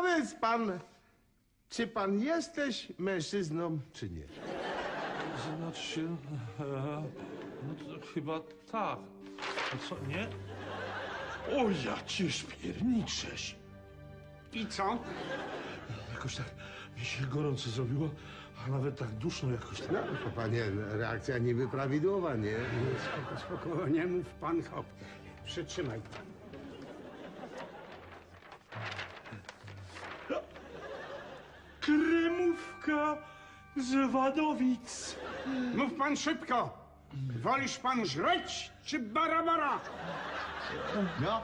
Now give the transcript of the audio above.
Powiedz pan, czy pan jesteś mężczyzną, czy nie? Znaczy, e, no to chyba tak. A co, nie? O, ja cię szpierniczesz. I co? Jakoś tak mi się gorąco zrobiło, a nawet tak duszno jakoś tak. No, to panie, reakcja niby prawidłowa, nie? Spoko, spoko, nie mów pan hop. Przytrzymaj pan. Z Wadowic. Mów pan szybko. Wolisz pan żreć czy barabara? No,